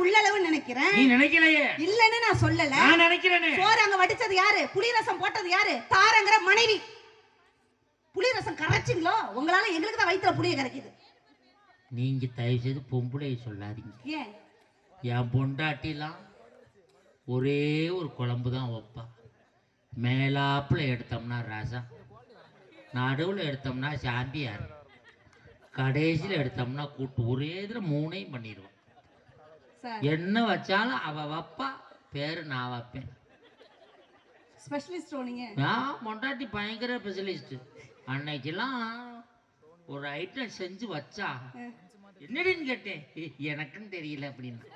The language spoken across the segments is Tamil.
உள்ளளவு நினைக்கிறேன். நீ நினைக்கலையே. இல்லன்னு நான் சொல்லல. நான் நினைக்கிறேனே. சோறு அங்க வடிச்சது யாரு? புளிரசம் போட்டது யாரு? தாரங்கிற மனைவி. புளிரசம் கரைச்சிங்களோ? உங்களால எங்களுக்கு தான் வயித்துல புளிய கரைக்குது. நீங்க தயவு செய்து பொம்பளையை சொல்லாதீங்க. ஏன்? என் பொண்டாட்டிலாம் ஒரே ஒரு குழம்பு தான் வைப்பா. மேலாப்புல எடுத்தோம்னா ரசம். நடுவில் எடுத்தோம்னா சாம்பியார். கடைசியில் எடுத்தோம்னா கூட்டு. ஒரே இதில் மூணையும் பண்ணிடுவோம் என்ன வச்சாலும் அவ வைப்பா பேர் நான் வைப்பேன். ஸ்பெஷலிஸ்ட் நீங்க? நான் பொண்டாட்டி பயங்கர ஸ்பெஷலிஸ்ட் அன்னைக்கெல்லாம் ஒரு ஐட்டம் செஞ்சு வச்சா. என்னடின்னு கேட்டேன். "ஏய், எனக்கும் தெரியல அப்படின்னு.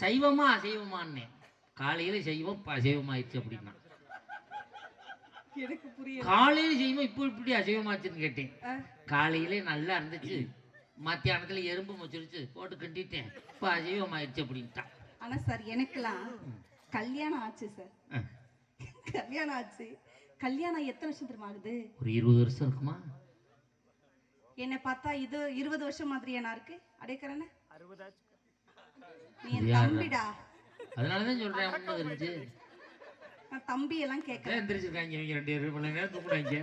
சைவமா அசைவமான்னே. காலையில சைவம் இப்ப அசைவமாயிடுச்சு அப்படின்னா. காலையில செய்வோம் இப்போ இப்படி அசைவமாச்சுன்னு கேட்டேன். காலையில நல்லா இருந்துச்சு. மத்தியானத்துல எறும்பு முச்சிருச்சு போட்டு கிண்டிட்டேன். இப்போ அசைவமாயிடுச்சு அப்படின்ட்டான் ஆனா சார் எனக்கெல்லாம் கல்யாணம் ஆச்சு சார். கல்யாணம் ஆச்சு. கல்யாணம் எத்தனை வருஷம் தெரியுமா ஆகுது? ஒரு இருபது வருஷம் இருக்குமா? என்னை பார்த்தா இது இருபது வருஷம் மாதிரியா நான் இருக்கு? அடைக்கிறேன்னு? நீ என்? தம்பிடா. அதனாலதான் சொல்றேன் உண்மை தெரிஞ்சு. நான் தம்பி எல்லாம் கேட்கறேன் எந்திரிச்சிருக்காங்க இவங்க ரெண்டு பேரும்? நேரம் தூக்குறாங்க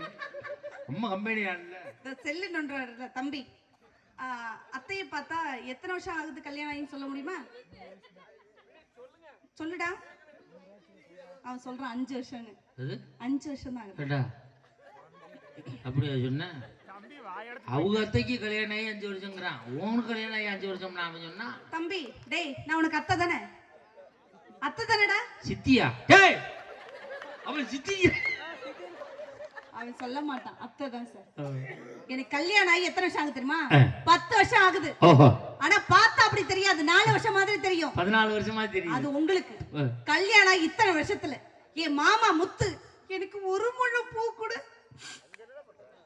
ரொம்ப கம்பெனி ஆடல செல்லு நொன்ற தம்பி. அத்தையை பார்த்தா எத்தனை வருஷம் ஆகுது கல்யாணம் ஆகின்னு சொல்ல முடியுமா? சொல்லுடா. அவன் சொல்றான் அஞ்சு வருஷம்னு. அது அஞ்சு வருஷம் தான் அப்படியா சொன்ன? அவங்க அத்தைக்கு கல்யாணம் ஆகி அஞ்சு வருஷங்கிறான் உனக்கு கல்யாணம் ஆகி அஞ்சு வருஷம் அவன் சொன்னா? தம்பி டேய் நான் உனக்கு அத்தை தானே. அத்தை தானேடா. சித்தியா? டேய்! அவன் சித்தி. அவன் சொல்ல மாட்டான். அத்தை தான் சார் எனக்கு கல்யாணம் ஆகி எத்தனை வருஷம் ஆகுது தெரியுமா. பத்து வருஷம் ஆகுது. ஆனா பார்த்தா அப்படி தெரியாது. நாலு வருஷம் மாதிரி தெரியும். பதினாலு வருஷமா அது தெரியுது உங்களுக்கு. கல்யாணம் ஆகி இத்தனை வருஷத்துல என் மாமா முத்து எனக்கு ஒரு முழு பூ கூட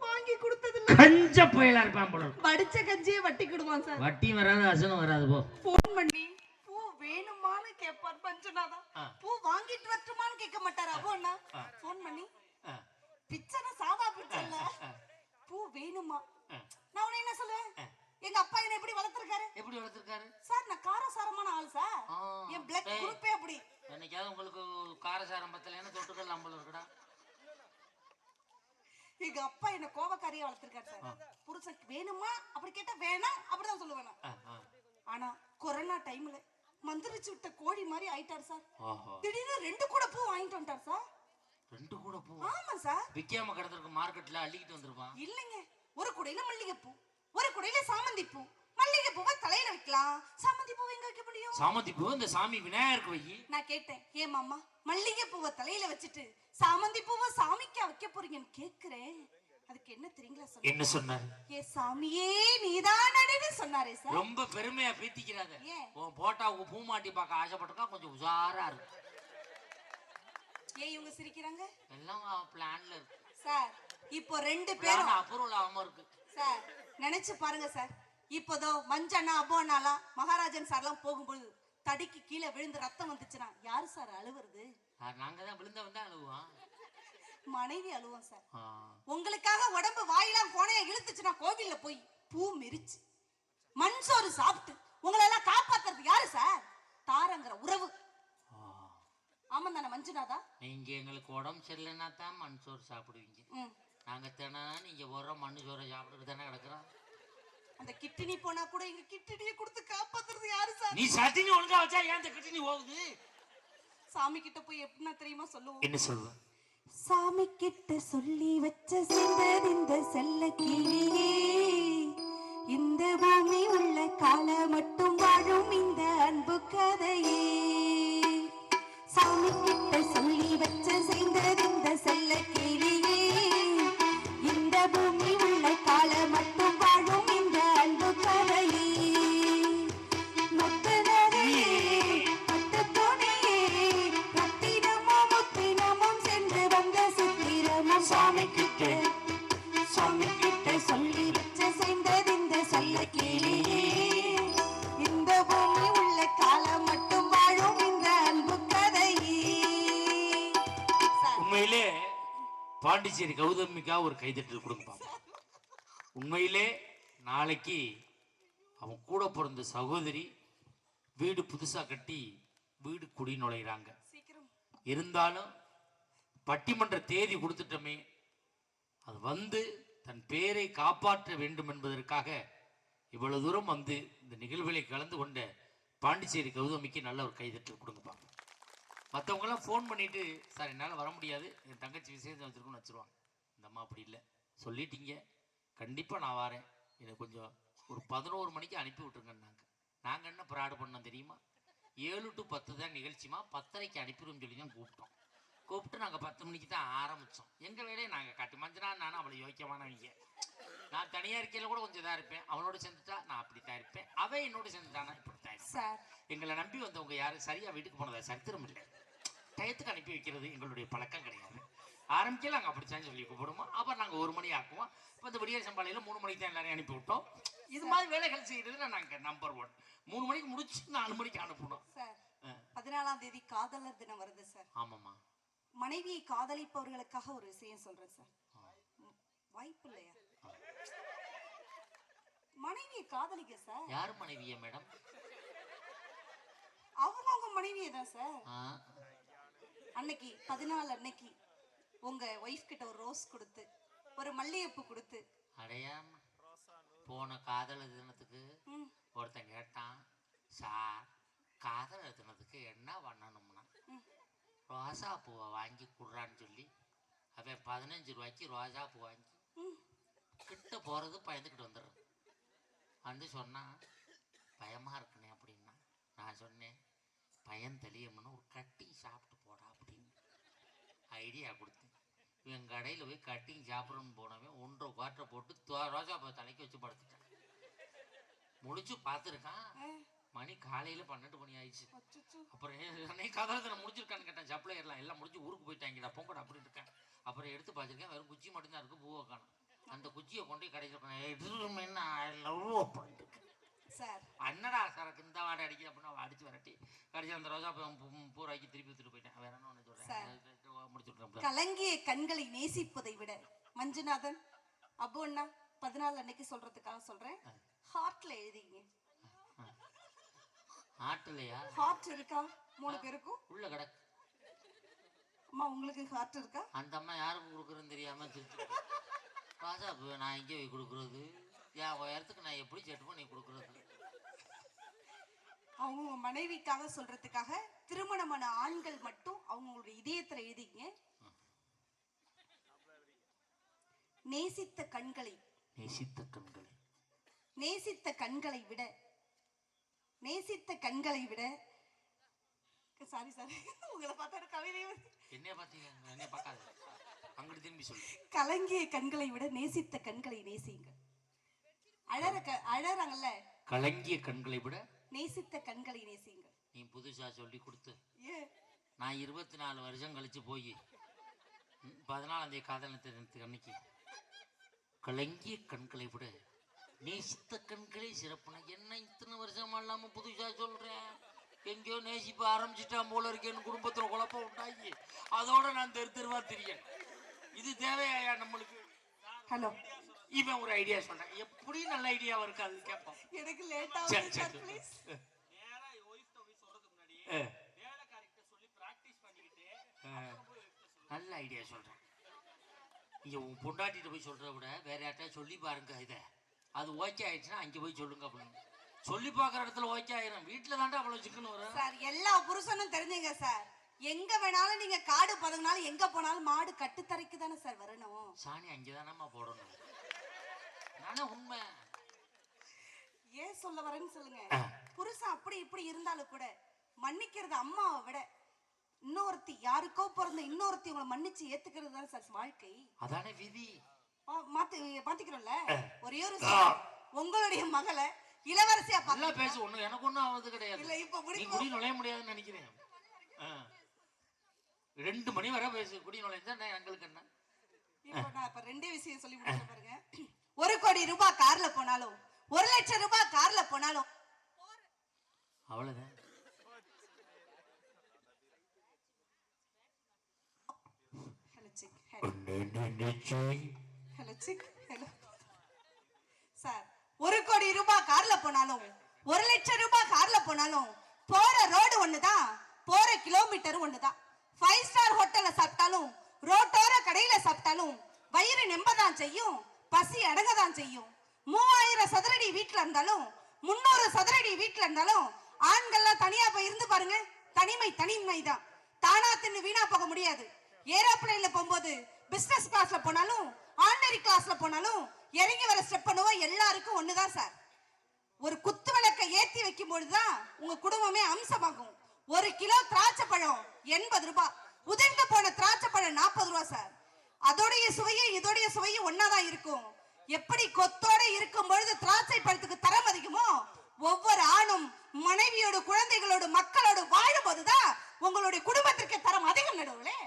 வாங்கி கொடுத்தது கஞ்ச புயலா இருப்பான் போல இருக்கு. படிச்ச கஞ்சியே வட்டி கொடுவான் சார். வட்டியும் வராது அசனும் வராது போ. போன் பண்ணி பூ வேணுமான்னு கேட்பார் பஞ்சநாதா. ஆ. பூ வாங்கிட்டு வரட்டுமான்னு கேட்க மாட்டார் அப்போ போன் பண்ணி. பிச்சைனா சாதா பிச்சை இல்ல. பூ வேணுமா. நான் உன்னை என்ன சொல்லுவேன்? எங்க அப்பா என்ன எப்படி வளர்த்திருக்காரு? எப்படி வளர்த்துருக்காரு? சார் நான் காரசாரமான ஆள் சார். என் பிளட் குரூப்பே அப்படி. என்னைக்காவது உங்களுக்கு காரசாரம் பத்தலைன்னு தொட்டுக்கல் நம்மள இருக்குடா. எங்க அப்பா என்ன கோபக்காரியா வளர்த்திருக்காரு சார். புருஷன் வேணுமா? அப்படி கேட்டா வேணாம் அப்படிதான் சொல்லுவேன். ஆனா கொரோனா டைம்ல மந்திரிச்சு விட்ட கோழி மாதிரி ஆயிட்டார் சார். திடீர்னு ரெண்டு கூட பூ வாங்கிட்டு வந்துட்டார் சார். ரெண்டு கூட பூ. ஆமா சார். விக்காம கிடந்திருக்கு மார்க்கெட்ல அள்ளிக்கிட்டு வந்திருப்பான். இல்லைங்க. ஒரு குடையில மல்லிகைப்பூ ஒரு குடையில சாமந்தி பூ மல்லிகை பூவை தலையில வைக்கலாம். சாமந்தி பூவை எங்க வைக்க முடியும்? சாமந்தி பூ இந்த சாமி விநாயகருக்கு வை. நான் கேட்டேன். ஏன் மாமா மல்லிகை பூவை தலையில வச்சுட்டு சாமந்தி பூவை சாமிக்கா வைக்க போறீங்கன்னு கேக்குறேன். அதுக்கு என்ன தெரியுங்களா சொல்ல என்ன சொன்னாரு? ஏ சாமியே நீதானடின்னு சொன்னாரே சார். ரொம்ப பெருமையா பீத்திக்கிறாத. ஏன்? உன் போட்டாவுக்கு பூ மாட்டி பார்க்க ஆசைப்பட்டிருக்கா கொஞ்சம் உஷாரா இருக்கு. ஏன் இவங்க சிரிக்கிறாங்க? எல்லாம் பிளான்ல இருக்கு. சார் இப்போ ரெண்டு பேரும் அப்ரூவல் ஆகாம இருக்கு. சார் நினைச்சு பாருங்க சார். இப்போதோ மஞ்சண்ணா அபோ அண்ணாலாம் மகாராஜன் சார்லாம் போகும்போது தடிக்கு கீழே விழுந்து ரத்தம் வந்துச்சுன்னா யாரு சார் அழுவுறது? நாங்க தான் விழுந்த வந்தா அழுவோம். மனைவி அழுவோம் சார். உங்களுக்காக உடம்பு வாயெல்லாம் கோணையா இழுத்துச்சுன்னா கோவில்ல போய் பூ மிரிச்சு மண் சோறு சாப்பிட்டு உங்களை எல்லாம் காப்பாத்துறது யாரு சார்? தாரங்கிற உறவு. ஆமா தானே மஞ்சுநாதா நீங்க எங்களுக்கு உடம்பு சரியில்லைன்னா தான் மண் சோறு சாப்பிடுவீங்க. ம். நாங்க தினம் நீங்க ஒரு மண் சோறை சாப்பிட்டுட்டு தானே கிடக்குறோம். அந்த கிட்டினி போனா கூட எங்க கிட்டினியை கொடுத்து காப்பாத்துறது யாரு சார்? நீ சட்டினி ஒழுங்கா வச்சா ஏன் இந்த கிட்டினி போகுது சாமி கிட்ட போய் எப்படின்னா தெரியுமா சொல்லுவோம்? என்ன சொல்லுவ? சாமி கிட்ட சொல்லி வச்ச சிந்தர் இந்த செல்ல கிளியே. இந்த பூமி உள்ள கால மட்டும் வாழும் இந்த அன்பு கதையே. சாமி கிட்ட சொல்லி வச்ச செய்தது. பாண்டிச்சேரி கௌதமிக்கா ஒரு கைதட்டல் கொடுங்க பாப்போம். உண்மையிலே நாளைக்கு அவன் கூட பிறந்த சகோதரி வீடு புதுசா கட்டி வீடு குடி நுழையிறாங்க. இருந்தாலும் பட்டிமன்ற தேதி கொடுத்துட்டோமே அது வந்து தன் பேரை காப்பாற்ற வேண்டும் என்பதற்காக இவ்வளவு தூரம் வந்து இந்த நிகழ்வுகளை கலந்து கொண்ட பாண்டிச்சேரி கௌதமிக்கு நல்ல ஒரு கைதட்டல் கொடுங்கப்பா மற்றவங்கெல்லாம் ஃபோன் பண்ணிட்டு சார் என்னால் வர முடியாது. என் தங்கச்சி விசேஷம் வச்சிருக்கோன்னு வச்சிருவாங்க. இந்த அம்மா அப்படி இல்லை. சொல்லிட்டீங்க. கண்டிப்பாக நான் வரேன். எனக்கு கொஞ்சம் ஒரு பதினோரு மணிக்கு அனுப்பி விட்டுருங்கன்னாங்க நாங்கள் என்ன ப்ராடு பண்ணோம் தெரியுமா? ஏழு டு பத்து தான் நிகழ்ச்சிமா பத்தரைக்கு அனுப்பிடுவோம்னு சொல்லி தான் கூப்பிட்டோம். கூப்பிட்டு நாங்கள் பத்து மணிக்கு தான் ஆரம்பித்தோம் எங்கள் வேலையை நாங்கள் காட்டு மஞ்சனா நானும் அவ்வளோ யோக்கியமானவங்க நான் தனியாக இருக்கையில் கூட கொஞ்சம் இதாக இருப்பேன். அவனோட சேர்ந்துட்டா நான் அப்படி தான் இருப்பேன். அவன் என்னோட சேர்ந்துட்டானா இப்படி தான் சார். எங்களை நம்பி வந்தவங்க யாரும் சரியாக வீட்டுக்கு போனதா? சரித்திரம் இல்லை. டயத்துக்கு அனுப்பி வைக்கிறது எங்களுடைய பழக்கம் கிடையாது. ஆரம்பிக்கல நாங்கள் அப்படித்தான் சொல்லி கூப்பிடுவோம். அப்புறம் நாங்கள் ஒரு மணி ஆக்குவோம். இப்போ இந்த விடியல் சம்பாளையில் மூணு மணிக்கு தான் எல்லாரையும் அனுப்பி விட்டோம். இது மாதிரி வேலைகள் செய்யறதுல நாங்கள் நம்பர் ஒன் மூணு மணிக்கு முடிச்சு நாலு மணிக்கு அனுப்பணும். சார் பதினாலாம் தேதி காதலர் தினம் வருது சார். ஆமாம்மா. மனைவியை காதலிப்பவர்களுக்காக ஒரு விஷயம் சொல்றேன் சார். வாய்ப்பு இல்லையா? மனைவியை காதலிக்க சார். யார் மனைவியா மேடம்? அவங்க அவங்க மனைவியை தான் சார். அன்னைக்கு பதினாலு அன்னைக்கு உங்க ஒய்ஃப் கிட்ட ஒரு ரோஸ் கொடுத்து ஒரு மல்லிகைப்பூ கொடுத்து அடையாம போன காதலர் தினத்துக்கு ஒருத்தன் கேட்டான் சார் காதலர் தினத்துக்கு என்ன பண்ணணும்னா. ரோசா பூவை வாங்கி குடுறான்னு சொல்லி அவன் பதினஞ்சு ரூபாய்க்கு ரோஜா பூ வாங்கி. கிட்ட போகிறது பயந்துக்கிட்டு வந்துடுறான் வந்து சொன்னான் பயமா இருக்குனே அப்படின்னா நான் சொன்னேன் பயம் தெளியம்னு ஒரு கட்டி சாப்பிட்டு போடா ஐடியா கொடுத்தேன் இவன் கடையில் போய் கட்டிங் சாப்பிட்றோன்னு போனவன் ஒன்றரை குவாட்டரை போட்டு ரோஜா பூ தலைக்கு வச்சு படுத்துட்டான் முடிச்சு பார்த்துருக்கான் மணி காலையில் பன்னெண்டு மணி ஆயிடுச்சு. அப்புறம் அன்னைக்கு காதலத்தில் முடிச்சிருக்கான்னு கேட்டேன் சப்ளையர்லாம் எல்லாம் முடிச்சு ஊருக்கு போயிட்டாங்கடா பொங்கடா அப்படின்னு இருக்கேன் அப்புறம் எடுத்து பார்த்துருக்கேன் வெறும் குச்சி மட்டும்தான் இருக்கு பூவை காணும் அந்த குச்சியை கொண்டு எதுவும் என்ன சார் அண்ணடா சரக்கு இந்த வாடை அடிக்குது அப்படின்னு அடிச்சு வரட்டி கடைசி அந்த ரோஜா பூராக்கி திருப்பி எடுத்துட்டு போயிட்டேன் வேற என்ன ஒன்று சொல்கிறேன் கலங்கிய கண்களை நேசிப்பதை விட மஞ்சுநாதன் அப்பு அண்ணா பதினாலு அன்னைக்கு சொல்றதுக்காக சொல்றேன். ஹார்ட்ல எழுதிங்க. ஆட்டுலையா ஹார்ட் இருக்கா? மூணு பேருக்கும். உள்ள கிடக்கு. அம்மா உங்களுக்கு ஹார்ட் இருக்கா? அந்த அம்மா யாருக்கு கொடுக்குறதுன்னு தெரியாம திருச்சி ராஜா நான் எங்கே போய் கொடுக்குறது? என் உயரத்துக்கு நான் எப்படி செட்டு பண்ணி கொடுக்குறது? அவங்க மனைவிக்காக சொல்றதுக்காக திருமணமான ஆண்கள் மட்டும் அவங்களுடைய இதயத்துல எழுதிங்க. நேசித்த கண்களை. நேசித்த கண்களை. நேசித்த கண்களை விட நேசித்த கண்களை விட சாரி சாரி உங்களை பார்த்தா கவிதை. என்னைய பார்த்தீங்க? என்னைய பார்க்காத. அங்கிட்டு திரும்பி சொல்லு. கலங்கிய கண்களை விட நேசித்த கண்களை நேசிங்க அழற க- அழறாங்கல்ல? கலங்கிய கண்களை விட நேசித்த கண்களை நேசிங்க நீ புதுசா சொல்லி கொடுத்து. நான் இருபத்தி நாலு வருஷம் கழிச்சு போய். பதினாலாம் தேதி காதல் தினத்துக்கு அன்னைக்கு. கலங்கிய கண்களை விட நேசித்த கண்களே சிறப்புன என்ன இத்தனை வருஷம் இல்லாம புதுசா சொல்றேன் எங்கேயோ நேசிப்ப ஆரம்பிச்சிட்டான் போல இருக்கேன்னு குடும்பத்துல குழப்பம் உண்டாகி. அதோட நான் தெரு தெருவா தெரியேன் இது தேவையா நம்மளுக்கு? ஹலோ இவன் ஒரு ஐடியா சொன்னான். எப்படி நல்ல ஐடியாவா இருக்கு அது கேட்போம். எனக்கு லேட் சரி, சரி, அஹ். அஹ். நல்ல ஐடியா சொல்றேன். நீங்க உன் பொண்டாட்டிட்ட போய் சொல்றத விட வேற யார்ட்டா சொல்லி பாருங்க இதை. அது ஓகே ஆயிடுச்சுன்னா அங்கே போய் சொல்லுங்க அப்படின்னு சொல்லி பார்க்குற இடத்துல ஓகே ஆயிரும். வீட்டில் தாண்டா அவ்வளோ சிக்கன் வரும். சார் எல்லா புருஷனும் தெரிஞ்சுங்க சார். எங்க வேணாலும் நீங்க காடு பதங்கினாலும் எங்க போனாலும் மாடு கட்டுத்தரைக்கு தானே சார் வரணும். சாணி அங்கே தானம்மா போடணும். நானே உண்மை. ஏன் சொல்ல வரேன்னு சொல்லுங்க. புருஷன் அப்படி இப்படி இருந்தாலும் கூட மன்னிக்கிறது அம்மாவை விட இன்னொருத்தி யாருக்கோ பிறந்த இன்னொருத்தி உங்களை மன்னிச்சு ஏத்துக்கிறது தானே சார் வாழ்க்கை? அதானே விதி. மாத்தி மாத்திக்கிறோம்ல ஒரே ஒரு. உங்களுடைய மகளை இளவரசியா நல்லா பேசு ஒன்றும் எனக்கு ஒன்றும் ஆகுது கிடையாது. இல்ல இப்ப குடி நுழைய முடியாதுன்னு நினைக்கிறேன். ரெண்டு மணி வரை பேசு குடி நுழைஞ்சா எங்களுக்கு என்ன? இப்போ நான் இப்ப ரெண்டே விஷயம் சொல்லி முடிச்ச பாருங்க. ஒரு கோடி ரூபாய் கார்ல போனாலும் ஒரு லட்சம் ரூபாய் கார்ல போனாலும் அவ்வளோதான் ஹலோ சிக் ஹலோ சார் ஒரு கோடி ரூபாய் கார்ல போனாலும் ஒரு லட்சம் ரூபாய் கார்ல போனாலும் போற ரோடு ஒண்ணுதான் போற கிலோமீட்டர் ஒண்ணுதான். ஃபைவ் ஸ்டார் ஹோட்டல்ல சாப்பிட்டாலும் ரோட்டோர கடையில சாப்பிட்டாலும் வயிறு நெம்பதான் செய்யும் பசி அடங்கதான் செய்யும். மூவாயிரம் சதுரடி வீட்டுல இருந்தாலும் முன்னூறு சதுரடி வீட்டுல இருந்தாலும் ஆண்கள்லாம் தனியா போய் இருந்து பாருங்க தனிமை தனிமை தான் தானா தின்னு வீணா போக முடியாது. ஏரோப்ளைன்ல போகும்போது பிசினஸ் கிளாஸ்ல போனாலும் ஆர்டினரி கிளாஸ்ல போனாலும் இறங்கி வர ஸ்டெப் பண்ணுவோம் எல்லாருக்கும் ஒண்ணுதான் சார் ஒரு குத்து விளக்க ஏத்தி வைக்கும் பொழுதுதான் உங்க குடும்பமே அம்சமாகும். ஒரு கிலோ திராட்சை பழம் எண்பது ரூபாய் உதிர்ந்து போன திராட்சை பழம் நாற்பது ரூபாய் சார் அதோடைய சுவையும் இதோடைய சுவையும் ஒன்னாதான் இருக்கும். எப்படி கொத்தோட இருக்கும் பொழுது திராட்சை பழத்துக்கு தரம் அதிகமோ ஒவ்வொரு ஆணும் மனைவியோட குழந்தைகளோட மக்களோட வாழும் போதுதான் உங்களுடைய குடும்பத்திற்கு தரம் அதிகம் நடுவுலே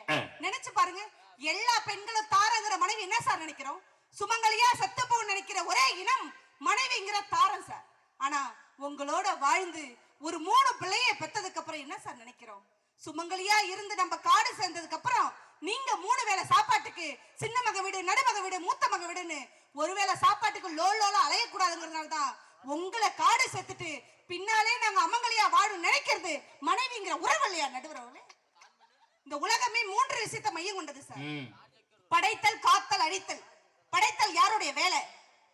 நினைச்சு பாருங்க. எல்லா பெண்களும் தாரங்கிற மனைவி என்ன சார் நினைக்கிறோம்? சுமங்கலியா செத்து போக நினைக்கிற ஒரே இனம் மனைவிங்கிற தாரம் சார். ஆனா உங்களோட வாழ்ந்து ஒரு மூணு பிள்ளைய பெத்ததுக்கு அப்புறம் என்ன சார் நினைக்கிறோம்? சுமங்கலியா இருந்து நம்ம காடு சேர்ந்ததுக்கு அப்புறம் நீங்க மூணு வேளை சாப்பாட்டுக்கு சின்ன மக வீடு நடுமக வீடு மூத்த மக வீடுன்னு ஒருவேளை சாப்பாட்டுக்கு லோ லோல அலையக்கூடாதுங்கிறதுனால தான் உங்களை காடு சேர்த்துட்டு பின்னாலே நாங்க அமங்கலியா வாழும் நினைக்கிறது மனைவிங்கிற உறவு இல்லையா நடுவுறவங்களே இந்த உலகமே மூன்று விஷயத்தை மையம் கொண்டது சார். படைத்தல் காத்தல் அழித்தல். படைத்தல் யாருடைய வேலை?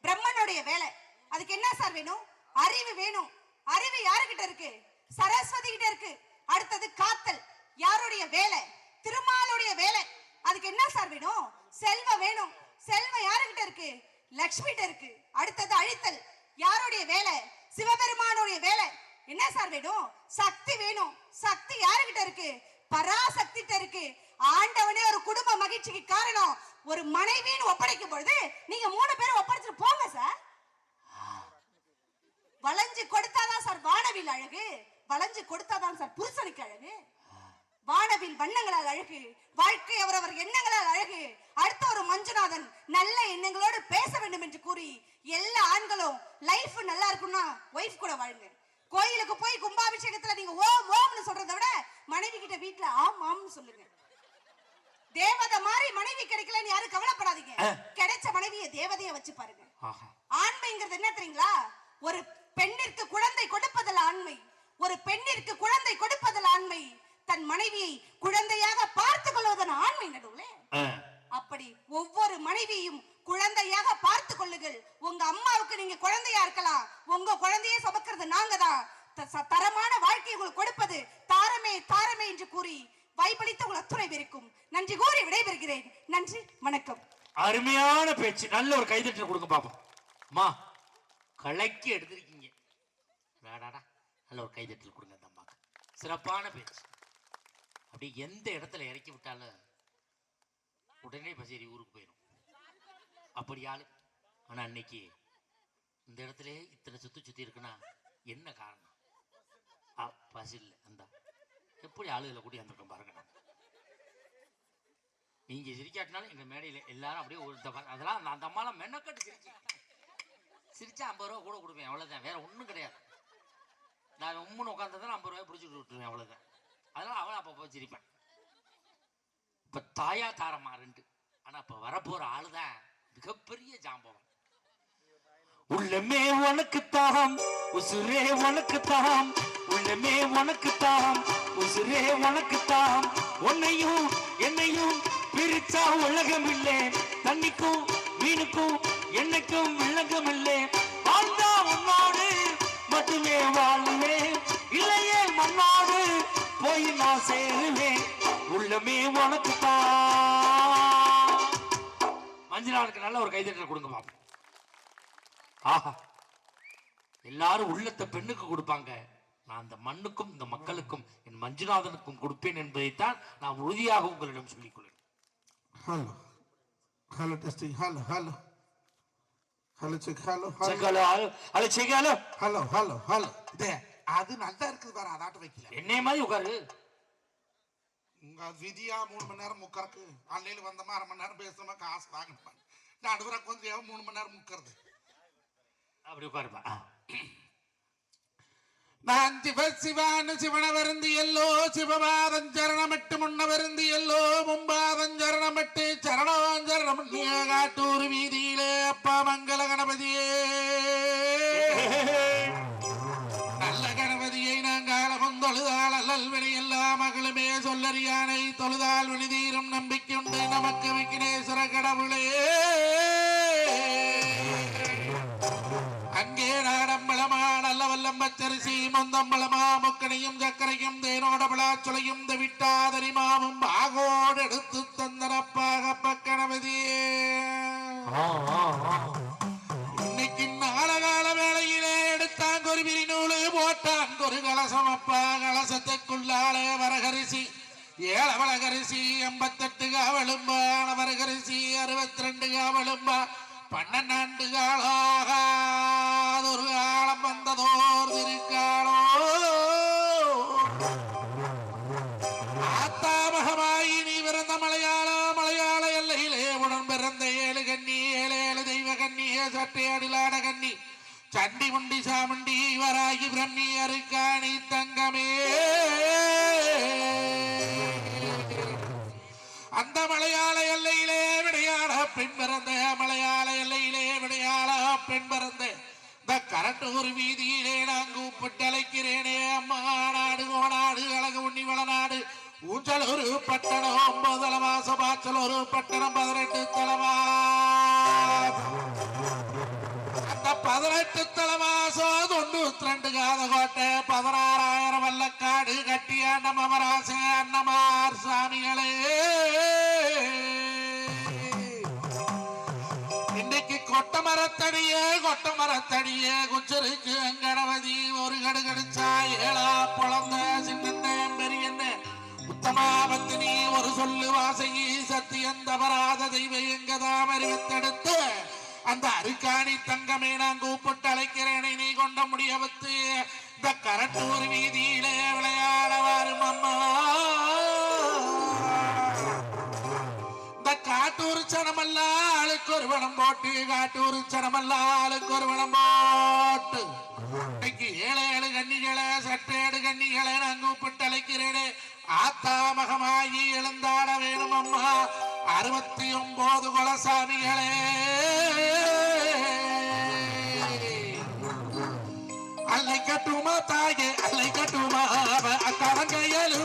பிரம்மனுடைய வேலை. அதுக்கு என்ன சார் வேணும்? அறிவு வேணும். அறிவு யாருகிட்ட இருக்கு? சரஸ்வதி கிட்ட இருக்கு. அடுத்தது காத்தல். யாருடைய வேலை? திருமாலுடைய வேலை. அதுக்கு என்ன சார் வேணும்? செல்வம் வேணும். செல்வம் யாருகிட்ட இருக்கு? லக்ஷ்மி கிட்ட இருக்கு. அடுத்தது அழித்தல். யாருடைய வேலை? சிவபெருமானுடைய வேலை. என்ன சார் வேணும்? சக்தி வேணும். சக்தி யாருகிட்ட இருக்கு? பராசக்தி இருக்கு. ஆண்டவனே ஒரு குடும்ப மகிழ்ச்சிக்கு காரணம். ஒரு மனைவின்னு ஒப்படைக்கும் பொழுது நீங்க மூணு பேரும் ஒப்படைச்சிட்டு போங்க சார் வளைஞ்சு கொடுத்தாதான் சார் வானவில் அழகு. வளைஞ்சு கொடுத்தாதான் சார் புருஷனுக்கு அழகு. வானவில் வண்ணங்களால் அழகு. வாழ்க்கை அவரவர் எண்ணங்களால் அழகு. அடுத்த ஒரு மஞ்சுநாதன் நல்ல எண்ணங்களோடு பேச வேண்டும் என்று கூறி எல்லா ஆண்களும் லைஃப் நல்லா இருக்கும்னா ஒய்ஃப் கூட வாழுங்க. கோயிலுக்கு போய் கும்பாபிஷேகத்துல நீங்க ஓம் ஓம்னு சொல்றதை விட மனைவி கிட்ட வீட்டுல ஆம் ஆம்னு சொல்லுங்க. தேவதை மாதிரி மனைவி கிடைக்கலன்னு யாரும் கவலைப்படாதீங்க. கிடைச்ச மனைவியை தேவதைய வச்சு பாருங்க. ஆண்மைங்கிறது என்ன தெரியுங்களா? ஒரு பெண்ணிற்கு குழந்தை கொடுப்பதில் ஆண்மை. ஒரு பெண்ணிற்கு குழந்தை கொடுப்பதில் ஆண்மை. தன் மனைவியை குழந்தையாக பார்த்து கொள்வதன் ஆண்மை நடுவுலே. அப்படி ஒவ்வொரு மனைவியும் குழந்தையாக பார்த்து கொள்ளுங்கள். உங்க அம்மாவுக்கு நீங்க குழந்தையா இருக்கலாம். உங்க குழந்தையை சுமக்கிறது நாங்க தான் த- ச- தரமான வாழ்க்கை உங்களுக்கு கொடுப்பது தாரமே தாரமே என்று கூறி வாய்ப்பளித்து உங்கள் அத்துணை இருக்கும் நன்றி கூறி விடைபெறுகிறேன். நன்றி வணக்கம். அருமையான பேச்சு. நல்ல ஒரு கைதட்டு கொடுங்க பாப்போம். அம்மா கலக்கி எடுத்திருக்கீங்க. வேடாடா நல்ல ஒரு கைதட்டல் கொடுங்க அந்த அம்மாக்கு. சிறப்பான பேச்சு. அப்படி எந்த இடத்துல இறக்கி விட்டாலும் உடனே பசேரி ஊருக்கு போயிடும் அப்படி ஆளு. ஆனா அன்னைக்கு இந்த இடத்துல இத்தனை சுத்தி சுத்தி இருக்குன்னா என்ன காரணம்? ஆ, பசி இல்லை அந்த எப்படி ஆளுகளை கூட்டி வந்திருக்கோம் பாருங்க நான். நீங்க சிரிக்காட்டினாலும் எங்க மேடையில எல்லாரும் அப்படியே ஒரு அதெல்லாம் அந்த- அம்மாலாம் மெனக்கட்டு சிரிச்சு. சிரிச்சா ஐம்பது ரூபா கூட கொடுப்பேன் அவ்வளவுதான். வேற ஒண்ணும் கிடையாது. நான் உம்முன்னு உட்காந்துதான் ஐம்பது ரூபாய் பிடிச்சிட்டு விட்டுருவேன் அவ்வளவுதான். அதனால அவளை அப்பப்போ சிரிப்பேன் இப்ப தாயா தாரமா ரெண்டு. ஆனா இப்ப வரப்போற ஆளுதான் மிகப்பெரிய ஜாம்பவன். உள்ளமே உனக்கு தாம் உசுரே உனக்கு தாம் உள்ளமே உனக்கு தாம் உசுரே உனக்கு தாம் உன்னையும் என்னையும் பிரிச்சா உலகம் இல்லை தண்ணிக்கும் மீனுக்கும் என்னைக்கும் விளக்கம் இல்லை வாழ்ந்தா உன்னோடு மட்டுமே வாழ்வேன் இல்லையே மண்ணோடு போய் நான் சேருவேன். உள்ளமே உனக்கு தான் மஞ்சளாவுக்கு நல்ல ஒரு கைதட்டல் கொடுங்க பாப்போம் ஆஹா எல்லாரும் உள்ளத்தை பெண்ணுக்கு கொடுப்பாங்க நான் அந்த மண்ணுக்கும் இந்த மக்களுக்கும் என் மஞ்சுநாதனுக்கும் கொடுப்பேன் என்பதைத்தான் நான் உறுதியாக உங்களிடம் சொல்லிக் கொள்கிறேன். Hello, hello. Hello, check. Hello, hello. Check hello, hello, hello, check hello. Hello, hello, hello. இதே, அது நல்லா இருக்குது பாரு அதாட்ட வைக்கல என்னைய மாதிரி உட்காரு உங்க விதியா மூணு மணி நேரம் முக்கறக்கு அன்னையில வந்தமா அரை மணி நேரம் பேசாம காசு வாங்கணும் நடுவரை கொஞ்சம் மூணு மணி நேரம் முக்கறது. அப்படி உட்காருப்பா. நான் சிவ சிவான்னு சிவன வருந்தி எல்லோ சிவபாதம் சரணமிட்டு முன்ன வருந்தி எல்லோ மும்பாதம் சரணமிட்டு சரணாஞ்சரணம் காட்டூர் வீதியிலே அப்பா மங்கள கணபதியே. தொழுதால் அல்லல் வினை எல்லா மகளுமே சொல்லறியானை தொழுதால் வினிதீரும் நம்பிக்கையுண்டு நமக்கு விக்னேஸ்வர கடவுளே. அங்கே நாடம்பளமா நல்ல வல்லம்பச்சரிசி மொந்தம்பளமா முக்கனையும் சக்கரையும் தேனோட விழாச்சுளையும் விட்டாதரி மாவும் பாகோடு எடுத்து தந்தனப்பாக பக்கணபதியே இன்னைக்கு நாளகால வேளையிலே எடுத்தான் ஒரு விரிநூலு போட்டாங்க ஒரு கலசம் அப்பா. கலசத்துக்குள்ளாலே வரகரிசி ஏழவழகரிசி எண்பத்தெட்டு காவலும்பா வரகரிசி அறுபத்தி ரெண்டு காவலும்பா பன்னெண்டு காலாக ஒரு காலம் வந்ததோர் திருக்காலோ. ஆத்தாமகமாயி நீ பிறந்த மலையாள மலையாள எல்லையிலே உடன் பிறந்த ஏழு கண்ணி ஏழு ஏழு தெய்வ கண்ணியே சட்டை அடிலாட கண்ணி சண்டி உண்டி சாமுண்டி வராகி பிரம்மி அருக்காணி தங்கமே. அந்த மலையாள எல்லையிலே விடையாள பெண் பிறந்த மலையாள எல்லையிலே விடையாள பெண் பிறந்த. இந்த கரட்டூர் வீதியிலே நான் கூப்பிட்டு அழைக்கிறேனே அம்மா நாடு கோனாடு அழகு உண்ணி வளநாடு ஊஞ்சலூர் ஒரு பட்டணம் ஒன்பது தலவாச பாச்சல் ஒரு பட்டணம் பதினெட்டு தலவா பதினெட்டு தலவாசம் தொண்ணூத்தி ரெண்டு காத கோட்டை பதினாறாயிரம் வல்லக்காடு கட்டிய மமராச அன்னமார் சாமிகளே. இன்னைக்கு கொட்ட மரத்தடியே கொட்ட மரத்தடியே குச்சருக்கு அங்கணவதி ஒரு கடு கடிச்சா ஏழா பொழந்த சின்னந்த பெரியண்ண. உத்தமாபத்தினி ஒரு சொல்லு வாசகி சத்தியம் தவறாத தெய்வ எங்கதாம் அறிவித்தெடுத்து அந்த அருக்காணி தங்கமே நான் கூப்பிட்டு அழைக்கிறேனை நீ கொண்ட முடியவத்து. இந்த கரட்டூர் வீதியிலே விளையாட வரும் அம்மா இந்த காட்டூர் சனமெல்லாம் ஆளுக்கு ஒரு வனம் போட்டு காட்டூர் சனமெல்லாம் ஆளுக்கு ஒரு வனம் போட்டு. இன்னைக்கு ஏழு ஏழு கன்னிகளை சட்டேடு கன்னிகளை நான் கூப்பிட்டு அழைக்கிறேனே. ஆத்தா மகமாகி எழுந்தாட வேணும் அம்மா. அறுபத்தி ஒன்பது குலசாமிகளே அல்லை கட்டுமா தாயே அல்லை கட்டுமா அக்காரங்க எழுபற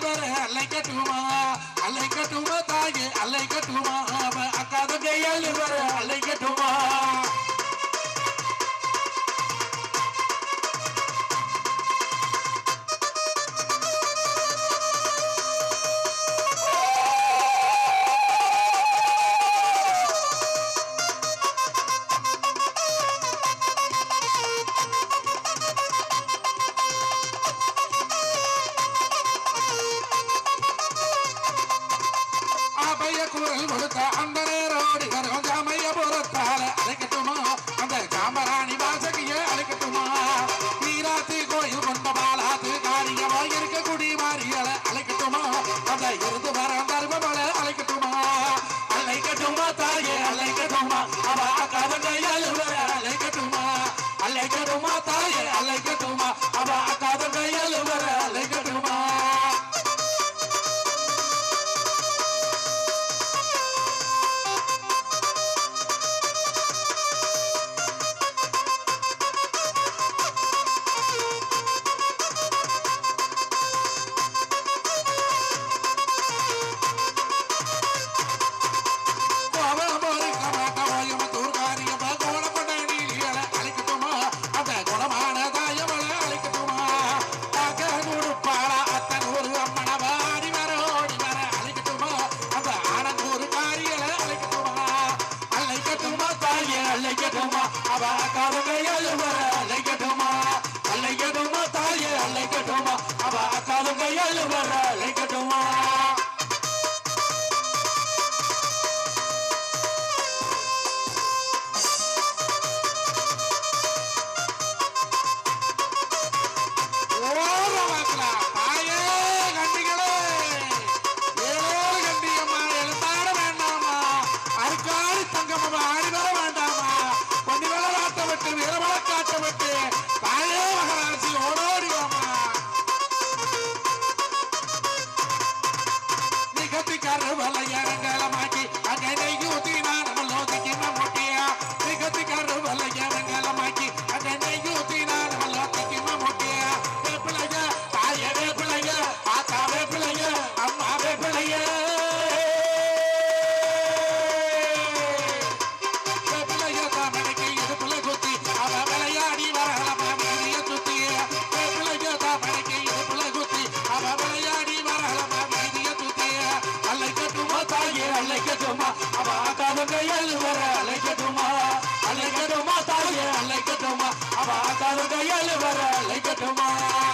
வர கட்டுமா?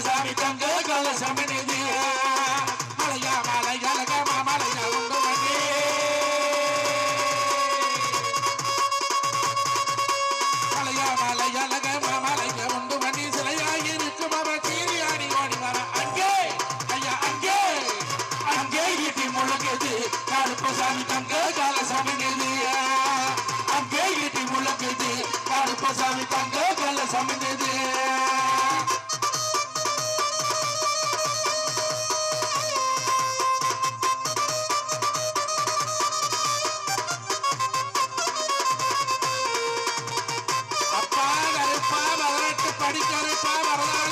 கலசமிடுது மலையா மலை கலக மாமலையா உண்டு மணி மலையா மலை கலக மாமலையா உண்டு வண்டி சிலையாகி இருக்கும் அவ சீரியாடி ஓடி வர அங்கே ஐயா அங்கே அங்கே இடி முழங்குது கருப்பசாமி தங்க நிதி அங்கே இடி முழங்குது கருப்பசாமி தங்க பதினெட்டு படி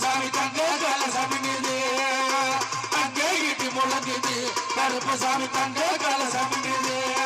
கருப்பசாமி தங்க கலசாமி மீது. அங்கே ஈட்டி முழங்குது கருப்பசாமி தங்க கலசாமி மீது.